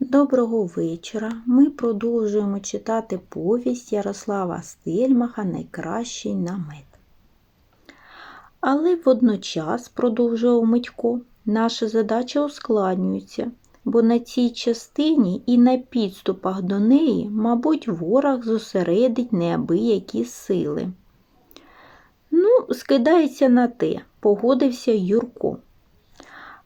Доброго вечора. Ми продовжуємо читати повість Ярослава Стельмаха Найкращий намет. Але водночас, продовжував Митько, наша задача ускладнюється, бо на цій частині і на підступах до неї, мабуть, ворог зосередить неабиякі сили. Ну, скидається на те, погодився Юрко.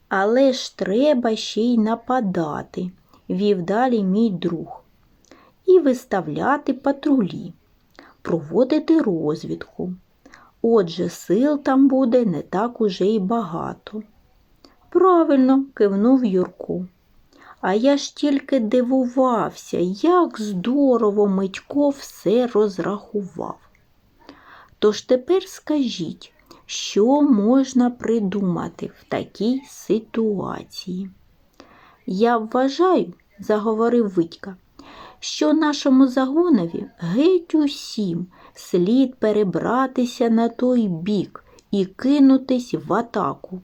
Але ж треба ще й нападати, вів далі мій друг, і виставляти патрулі, проводити розвідку. Отже, сил там буде не так уже й багато. Правильно, кивнув Юрко. А я ж тільки дивувався, як здорово Митько все розрахував. Тож тепер скажіть, що можна придумати в такій ситуації? Я вважаю, заговорив Витька, що нашому загонові геть усім слід перебратися на той бік і кинутись в атаку,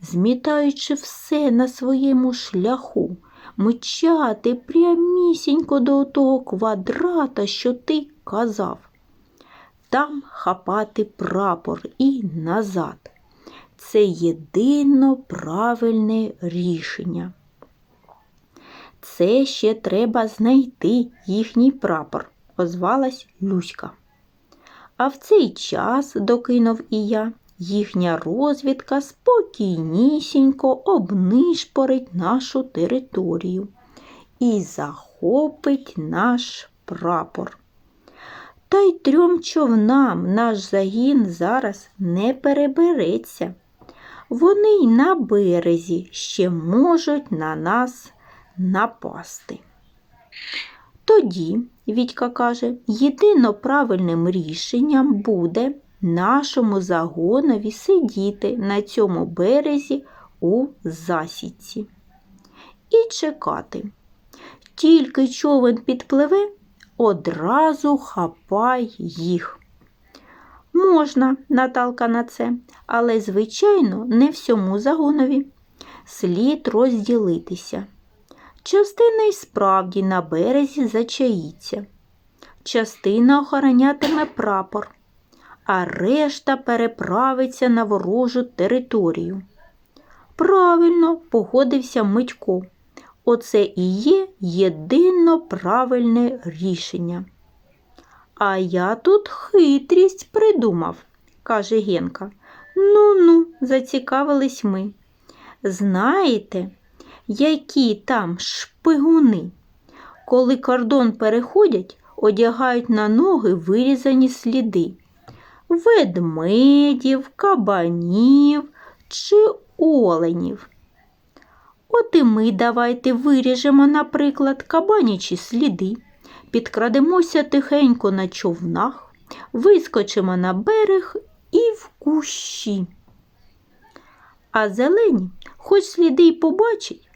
змітаючи все на своєму шляху, мчати прямісінько до того квадрата, що ти казав там хапати прапор і назад. Це єдино правильне рішення. Це ще треба знайти їхній прапор, озвалась Люська. А в цей час, докинув і я, їхня розвідка спокійнісінько обнишпорить нашу територію і захопить наш прапор. Та й трьом човнам наш загін зараз не перебереться. Вони й на березі ще можуть на нас напасти. Тоді, Вітька каже, єдино правильним рішенням буде нашому загонові сидіти на цьому березі у засідці і чекати. Тільки човен підпливе, одразу хапай їх. Можна, Наталка, на це, але, звичайно, не всьому загонові. Слід розділитися. Частина й справді на березі зачаїться. Частина охоронятиме прапор, а решта переправиться на ворожу територію. Правильно погодився Митько. Оце і є єдино правильне рішення. А я тут хитрість придумав, каже Генка. Ну ну, зацікавились ми. Знаєте, які там шпигуни, коли кордон переходять, одягають на ноги вирізані сліди ведмедів, кабанів чи оленів. От і ми давайте виріжемо, наприклад, кабанячі сліди, підкрадемося тихенько на човнах, вискочимо на берег і в кущі. А зелені, хоч сліди й побачать,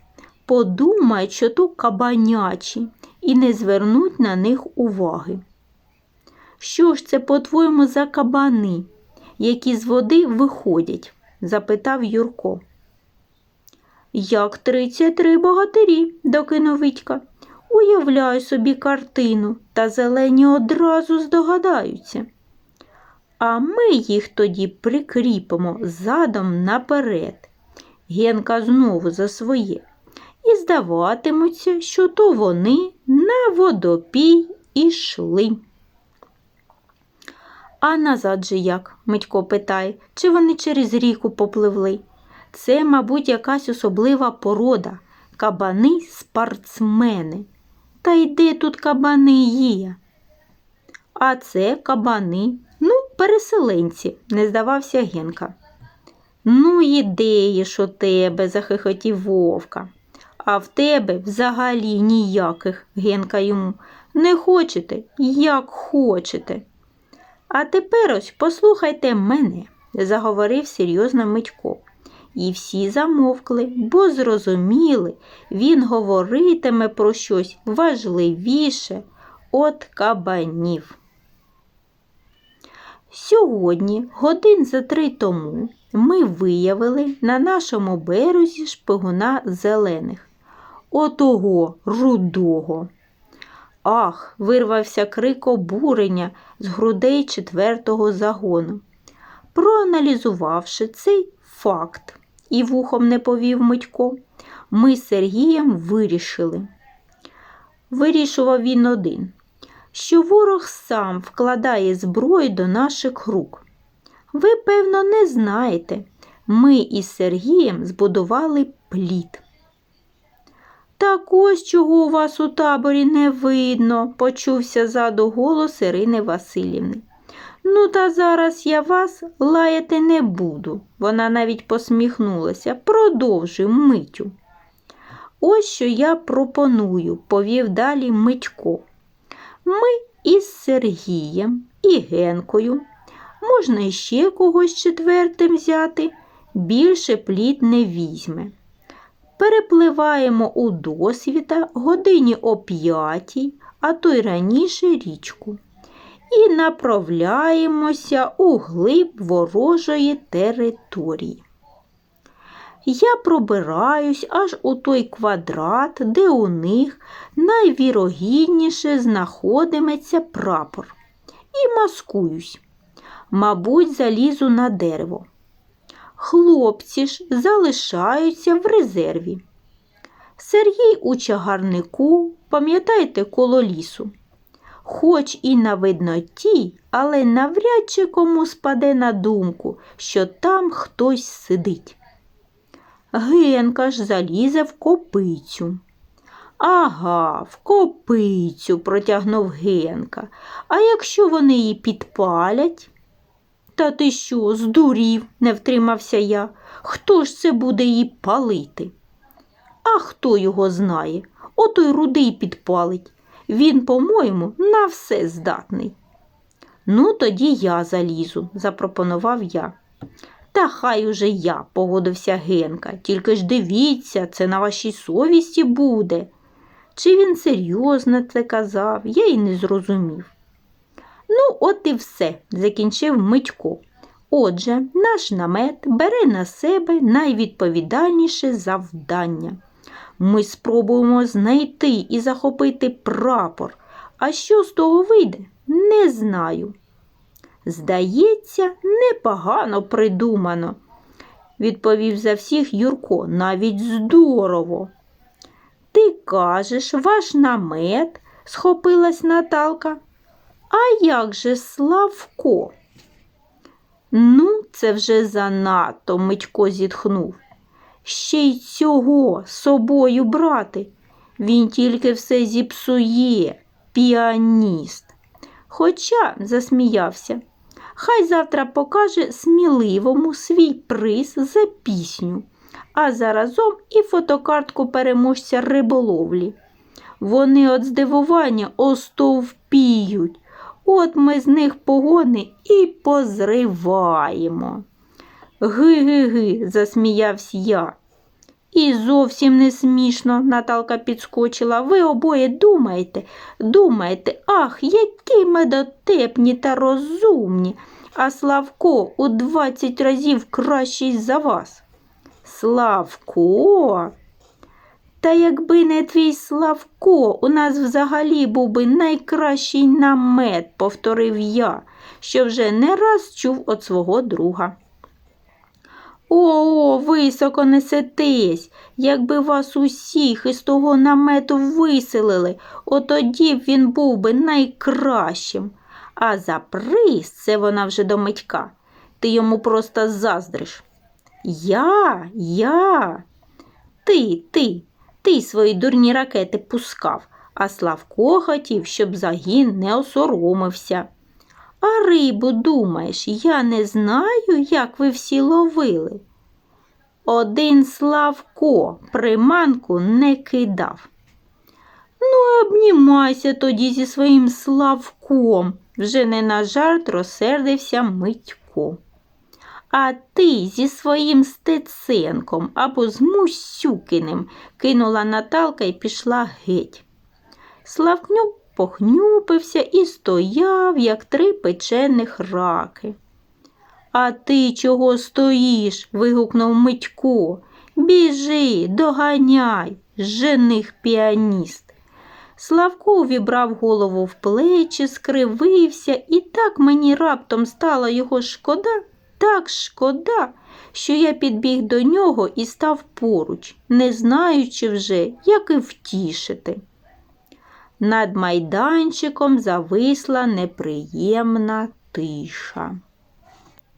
подумають, що то кабанячі, і не звернуть на них уваги. Що ж це, по-твоєму, за кабани, які з води виходять? запитав Юрко. Як тридцять три богатирі, докинув Вітька. Уявляю собі картину, та зелені одразу здогадаються. А ми їх тоді прикріпимо задом наперед. Генка знову за своє. І здаватимуться, що то вони на водопій ішли. А назад же як? Митько питає, чи вони через ріку попливли. Це, мабуть, якась особлива порода, кабани спортсмени. Та й де тут кабани є? А це кабани, ну, переселенці, не здавався Генка. Ну, ідеї у тебе, захихотів вовка. А в тебе взагалі ніяких, Генка йому. Не хочете, як хочете. А тепер ось послухайте мене, заговорив серйозно Митько. І всі замовкли, бо зрозуміли, він говоритиме про щось важливіше от кабанів. Сьогодні, годин за три тому, ми виявили на нашому березі шпигуна зелених. Отого рудого. Ах, вирвався крик обурення з грудей четвертого загону. Проаналізувавши цей факт і вухом не повів Митько, ми з Сергієм вирішили. Вирішував він один, що ворог сам вкладає зброю до наших рук. Ви, певно, не знаєте, ми із Сергієм збудували плід. Так ось чого у вас у таборі не видно, почувся ззаду голос Ірини Васильівни. Ну, та зараз я вас лаяти не буду. Вона навіть посміхнулася. Продовжуй митю. Ось що я пропоную, повів далі Митько. Ми із Сергієм і Генкою. Можна іще когось четвертим взяти, більше плід не візьме. Перепливаємо у досвіта годині о п'ятій, а то й раніше річку, і направляємося у глиб ворожої території. Я пробираюсь аж у той квадрат, де у них найвірогідніше знаходиметься прапор, і маскуюсь. Мабуть, залізу на дерево. Хлопці ж залишаються в резерві. Сергій у чагарнику, пам'ятаєте, коло лісу. Хоч і на видноті, але навряд чи кому спаде на думку, що там хтось сидить. Генка ж залізе в копицю. Ага, в копицю, протягнув Генка. А якщо вони її підпалять? Та ти що, здурів, не втримався я. Хто ж це буде її палити? А хто його знає? Ото й рудий підпалить. Він, по-моєму, на все здатний. Ну, тоді я залізу, запропонував я. Та хай уже я, погодився Генка, тільки ж дивіться, це на вашій совісті буде. Чи він серйозно це казав, я й не зрозумів. Ну, от і все, закінчив Митько. Отже, наш намет бере на себе найвідповідальніше завдання. Ми спробуємо знайти і захопити прапор. А що з того вийде, не знаю. Здається, непогано придумано, відповів за всіх Юрко, навіть здорово. Ти кажеш, ваш намет, схопилась Наталка. А як же Славко? Ну, це вже занадто, Митько зітхнув. Ще й цього собою брати. Він тільки все зіпсує, піаніст. Хоча, засміявся, хай завтра покаже сміливому свій приз за пісню, а заразом і фотокартку переможця риболовлі. Вони от здивування остовпіють. От ми з них погони і позриваємо. Ги-ги-ги, засміявся я. І зовсім не смішно, Наталка підскочила. Ви обоє думаєте, думаєте, ах, які ми дотепні та розумні, а Славко у двадцять разів кращий за вас. Славко? Та якби не твій Славко, у нас взагалі був би найкращий намет, повторив я, що вже не раз чув від свого друга. О, високо несетесь, якби вас усіх із того намету виселили, отоді б він був би найкращим. А за приз це вона вже до Митька. Ти йому просто заздриш. Я, я, ти, ти, ти свої дурні ракети пускав, а Славко хотів, щоб загін не осоромився. А рибу, думаєш, я не знаю, як ви всі ловили. Один Славко приманку не кидав. Ну, обнімайся тоді зі своїм Славком, вже не на жарт розсердився Митько. А ти зі своїм Стеценком або з Мусюкиним, кинула Наталка і пішла геть. Славкнюк похнюпився і стояв, як три печених раки. А ти чого стоїш? вигукнув Митько. Біжи, доганяй. жених піаніст. Славко увібрав голову в плечі, скривився, і так мені раптом стало його шкода, так шкода, що я підбіг до нього і став поруч, не знаючи вже, як і втішити. Над майданчиком зависла неприємна тиша.